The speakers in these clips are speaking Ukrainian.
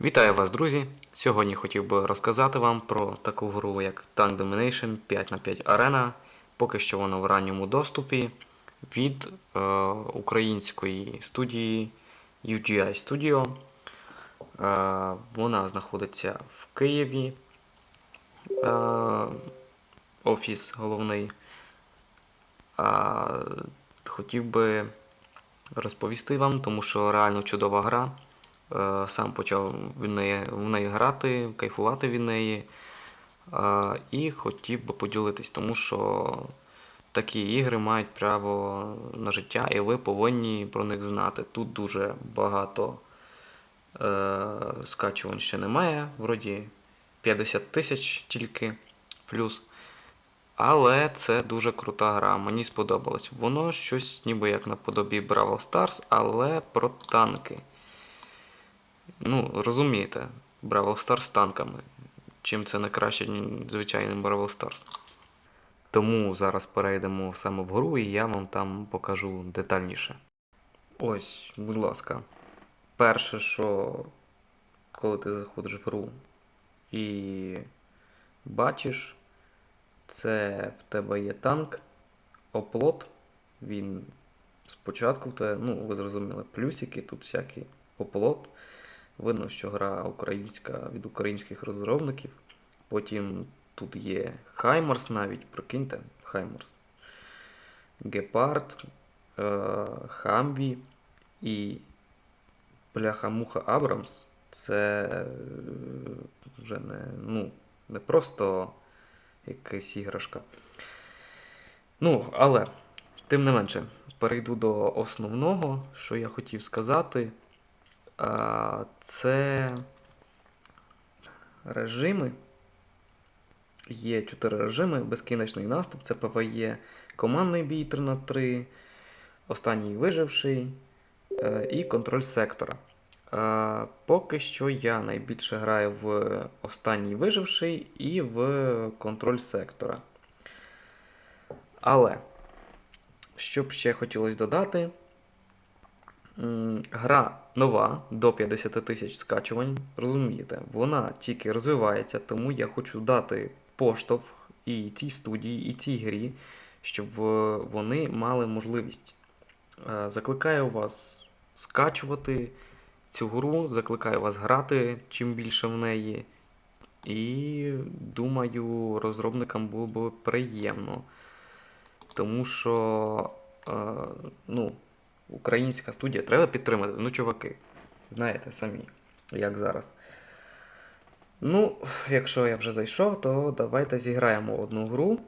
Вітаю вас, друзі! Сьогодні хотів би розказати вам про таку гру, як Tank Domination 5 на 5 Arena. Поки що вона в ранньому доступі від е, української студії UGI Studio. Е, вона знаходиться в Києві. Е, офіс головний. А, хотів би розповісти вам, тому що реально чудова гра. Е, Сам почав в неї, в неї грати, кайфувати від неї. Е, І хотів би поділитись, тому що такі ігри мають право на життя, і ви повинні про них знати. Тут дуже багато е, скачувань ще немає, вроді 50 тисяч тільки плюс. Але це дуже крута гра, мені сподобалось. Воно щось ніби як наподобі Бравл Stars, але про танки. Ну, розумієте, Бравл Stars з танками. Чим це не краще, ніж звичайним Бравл Stars. Тому зараз перейдемо саме в гру і я вам там покажу детальніше. Ось, будь ласка. Перше, що коли ти заходиш в гру і бачиш, це в тебе є танк, оплот. Він спочатку в тебе, ну, ви зрозуміли, плюсики, тут всякі оплот. Видно, що гра українська від українських розробників. Потім тут є Хаймарс навіть, прикиньте, Хаймарс. Гепард, е, Хамві і Бляха-Муха Абрамс. Це е, вже не, ну, не просто якась іграшка. Ну, але, тим не менше, перейду до основного, що я хотів сказати. Це режими. Є 4 режими, безкінечний наступ, це ПВЕ, командний бій 3 на 3 останній виживший е, і контроль сектора. Поки що я найбільше граю в останній виживший і в контроль сектора. Але, що б ще хотілося додати, Гра нова до 50 тисяч скачувань. Розумієте, вона тільки розвивається, тому я хочу дати поштовх і цій студії, і цій грі, щоб е, вони мали можливість. Е, Закликаю вас скачувати цю гру, закликаю вас грати чим більше в неї. І думаю, розробникам було б приємно. Тому що, е, ну, українська студія треба підтримати. Ну, чуваки, знаєте самі, як зараз. Ну, якщо я вже зайшов, то давайте зіграємо одну гру.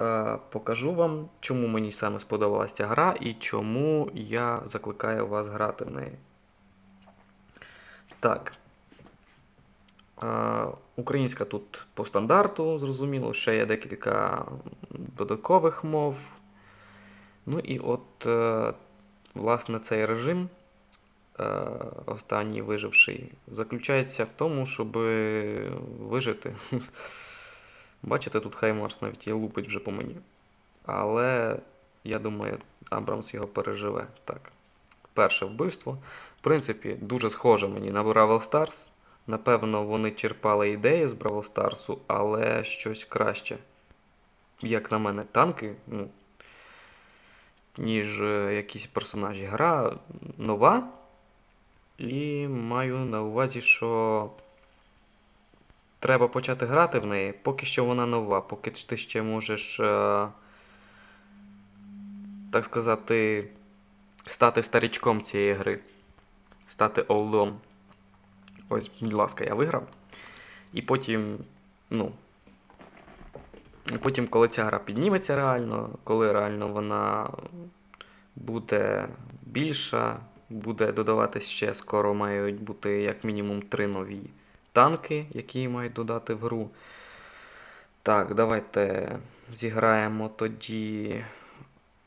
Е, покажу вам, чому мені саме сподобалася ця гра і чому я закликаю вас грати в неї. Так. Е, Українська тут по стандарту, зрозуміло, ще є декілька додаткових мов. Ну і от, е, власне, цей режим, е, останній виживший, заключається в тому, щоб вижити. Бачите, тут Хаймарс навіть і лупить вже по мені. Але я думаю, Абрамс його переживе. Так. Перше вбивство. В принципі, дуже схоже мені на Бравл Stars. Напевно, вони черпали ідеї з Бравл Старсу, але щось краще. Як на мене, танки, ну, ніж е, якісь персонажі. Гра нова. І маю на увазі, що треба почати грати в неї, поки що вона нова, поки ти ще можеш, е, так сказати, стати старічком цієї гри. Стати олдом. Ось, будь ласка, я виграв. І потім, ну. Потім, коли ця гра підніметься реально, коли реально вона буде більша, буде додаватись ще скоро мають бути як мінімум три нові танки, які мають додати в гру. Так, давайте зіграємо тоді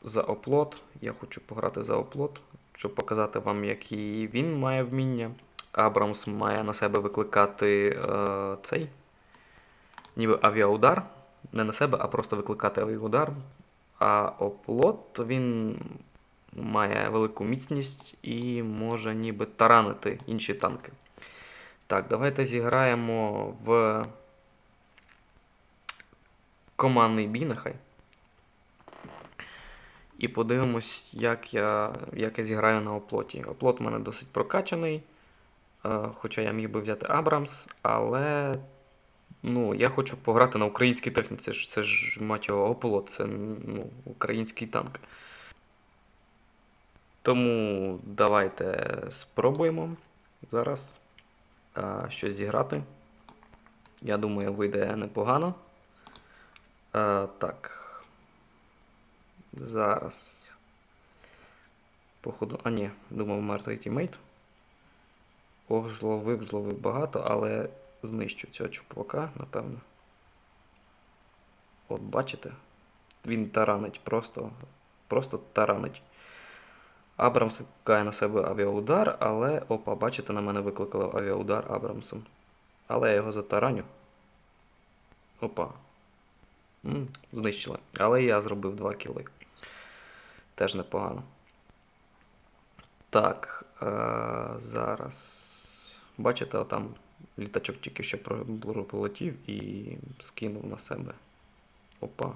за оплот. Я хочу пограти за оплот, щоб показати вам, які він має вміння. Абрамс має на себе викликати е, цей ніби авіаудар. Не на себе, а просто викликати авіаудар. А оплот він має велику міцність і може ніби таранити інші танки. Так, давайте зіграємо в командний бій нехай. І подивимось, як я, як я зіграю на оплоті. Оплот у мене досить прокачаний. е, Хоча я міг би взяти Абрамс, але ну, я хочу пограти на українській техніці. Це ж, мать його, оплот, це ну, український танк. Тому давайте спробуємо зараз а, щось зіграти. Я думаю, вийде непогано. А, так. Зараз. Походу. А, ні, думав мертвий тімейт. Ох, зловив, зловив багато, але знищу цього чупака, напевно. От бачите? Він таранить, просто, просто таранить. Абрамс викликає на себе авіаудар, але. Опа, бачите, на мене викликали авіаудар Абрамсом. Але я його затараню. Опа. М, знищили. Але я зробив 2 кіли. Теж непогано. Так. Е- зараз. Бачите, там літачок тільки що про- полетів і скинув на себе. Опа.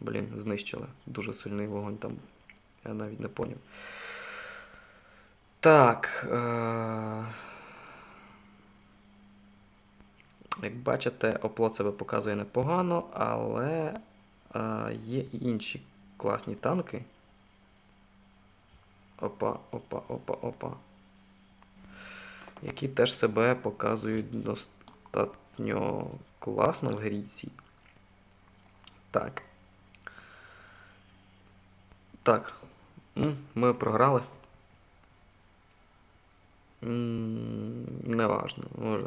Блін, знищили. Дуже сильний вогонь там. Я навіть не поняв. Так. Е- як бачите, оплот себе показує непогано, але е, є і інші класні танки. Опа, опа, опа, опа. Які теж себе показують достатньо класно в грі. Так. Так. Ми програли. Неважно, може.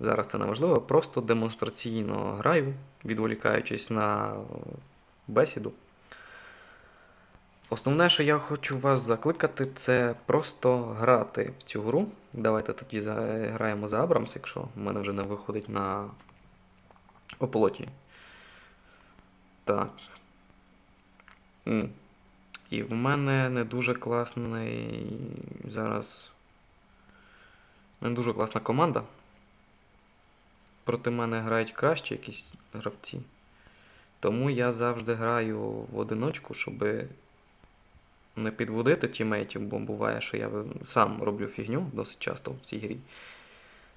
Зараз це не важливо. Просто демонстраційно граю, відволікаючись на бесіду. Основне, що я хочу вас закликати, це просто грати в цю гру. Давайте тоді граємо за Абрамс, якщо в мене вже не виходить на оплоті. Так. І в мене не дуже класний зараз. Не дуже класна команда. Проти мене грають краще якісь гравці. Тому я завжди граю в одиночку, щоб не підводити тімейтів, бо буває, що я сам роблю фігню досить часто в цій грі.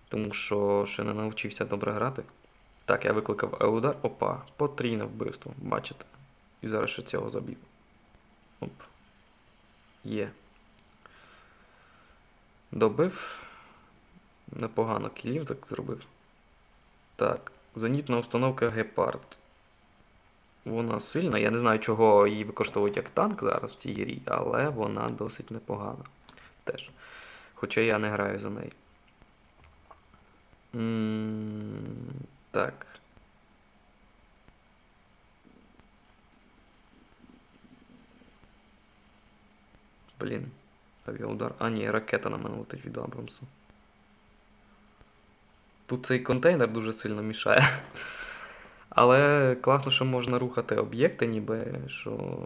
Тому що ще не навчився добре грати. Так, я викликав Еудар. Опа, потрійне вбивство, бачите? І зараз ще цього заб'ю. Оп. Є. Добив. Непогано кілів так зробив. Так, зенітна установка Гепард. Вона сильна. Я не знаю, чого її використовують як танк зараз в цій грі, але вона досить непогана. Теж. Хоча я не граю за неї. Так. Блін. Авіаудар. А, ні, ракета на мене летить від Абрамсу. Тут цей контейнер дуже сильно мішає. Але класно, що можна рухати об'єкти, ніби що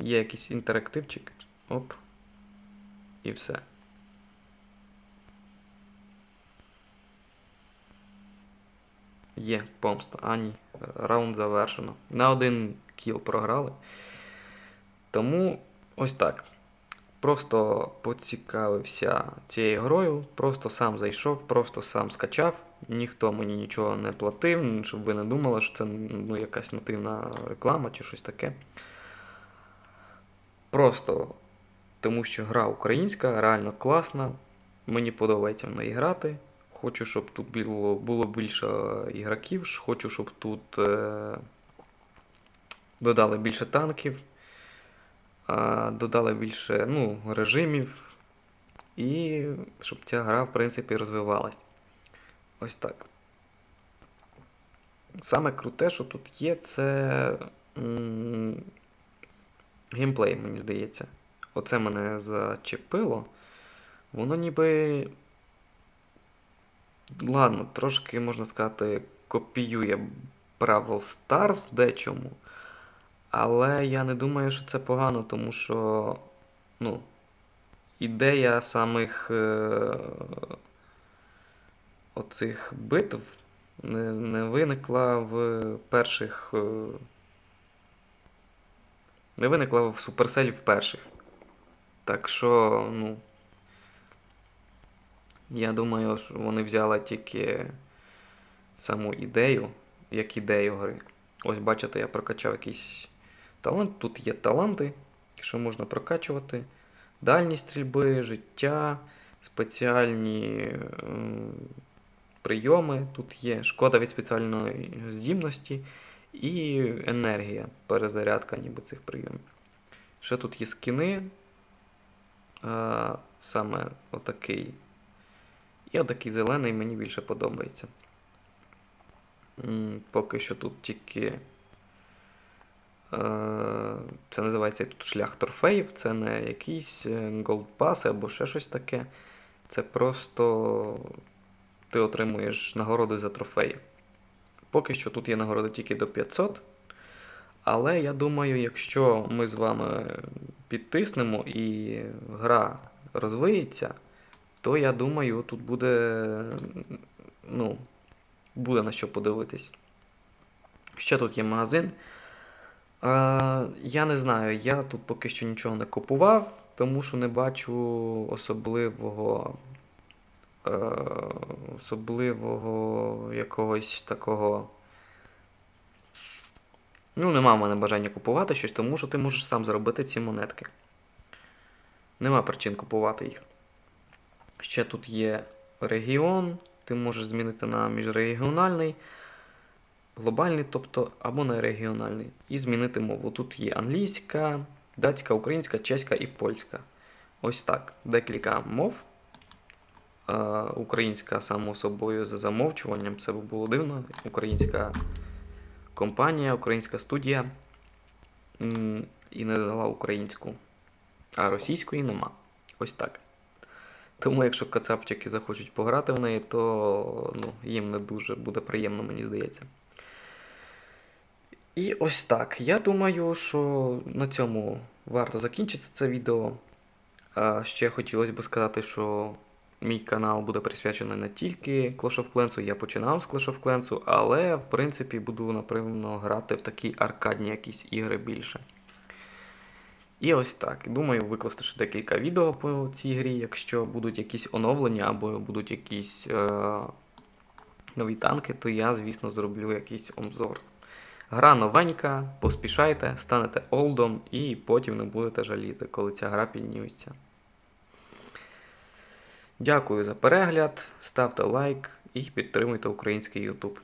є якийсь інтерактивчик. Оп. І все. Є помста. А, ні. Раунд завершено. На один кіл програли. Тому ось так. Просто поцікавився цією грою, просто сам зайшов, просто сам скачав. Ніхто мені нічого не платив, щоб ви не думали, що це ну, якась нативна реклама чи щось таке. Просто тому що гра українська, реально класна. Мені подобається в неї грати. Хочу, щоб тут було було більше ігроків, хочу, щоб тут е, додали більше танків, е, додали більше ну, режимів, і щоб ця гра, в принципі, розвивалась. Ось так. Саме круте, що тут є, це геймплей, мені здається. Оце мене зачепило. Воно ніби. Ладно, трошки, можна сказати, копіює Бравл Stars в дечому. Але я не думаю, що це погано, тому що. Ну, ідея самих е- оцих битв не, не виникла в перших. е, Не виникла в Supercell в перших. Так що, ну. Я думаю, що вони взяли тільки саму ідею, як ідею гри. Ось бачите, я прокачав якийсь талант. Тут є таланти, що можна прокачувати. Дальність стрільби, життя, спеціальні ем, прийоми. Тут є шкода від спеціальної здібності і енергія, перезарядка ніби цих прийомів. Ще тут є скіни. А, саме отакий. І отакий зелений мені більше подобається. Поки що тут тільки. е, Це називається тут шлях торфеїв, це не якісь Gold Pass або ще щось таке. Це просто ти отримуєш нагороди за трофеї. Поки що тут є нагороди тільки до 500. Але я думаю, якщо ми з вами підтиснемо і гра розвиється, то я думаю, тут буде. Ну, буде на що подивитись. Ще тут є магазин. Е, я не знаю, я тут поки що нічого не купував, тому що не бачу особливого. Е, особливого якогось такого. Ну, нема в мене бажання купувати щось, тому що ти можеш сам заробити ці монетки. Нема причин купувати їх. Ще тут є регіон, ти можеш змінити на міжрегіональний, глобальний, тобто, або на регіональний, і змінити мову. Тут є англійська, датська, українська, чеська і польська. Ось так. Декілька мов. Українська, само собою, за замовчуванням, це було дивно. Українська компанія, українська студія і не дала українську, а російської нема. Ось так. Тому, якщо кацапчики захочуть пограти в неї, то ну, їм не дуже буде приємно, мені здається. І ось так. Я думаю, що на цьому варто закінчити це відео. Ще хотілося б сказати, що мій канал буде присвячений не тільки Clash of Clans, я починав з Clash of Clans, але в принципі буду, напевно, грати в такі аркадні якісь ігри більше. І ось так. Думаю, викласти ще декілька відео по цій грі, якщо будуть якісь оновлення або будуть якісь е- нові танки, то я, звісно, зроблю якийсь обзор. Гра новенька, поспішайте, станете олдом і потім не будете жаліти, коли ця гра підніметься. Дякую за перегляд, ставте лайк і підтримуйте український YouTube.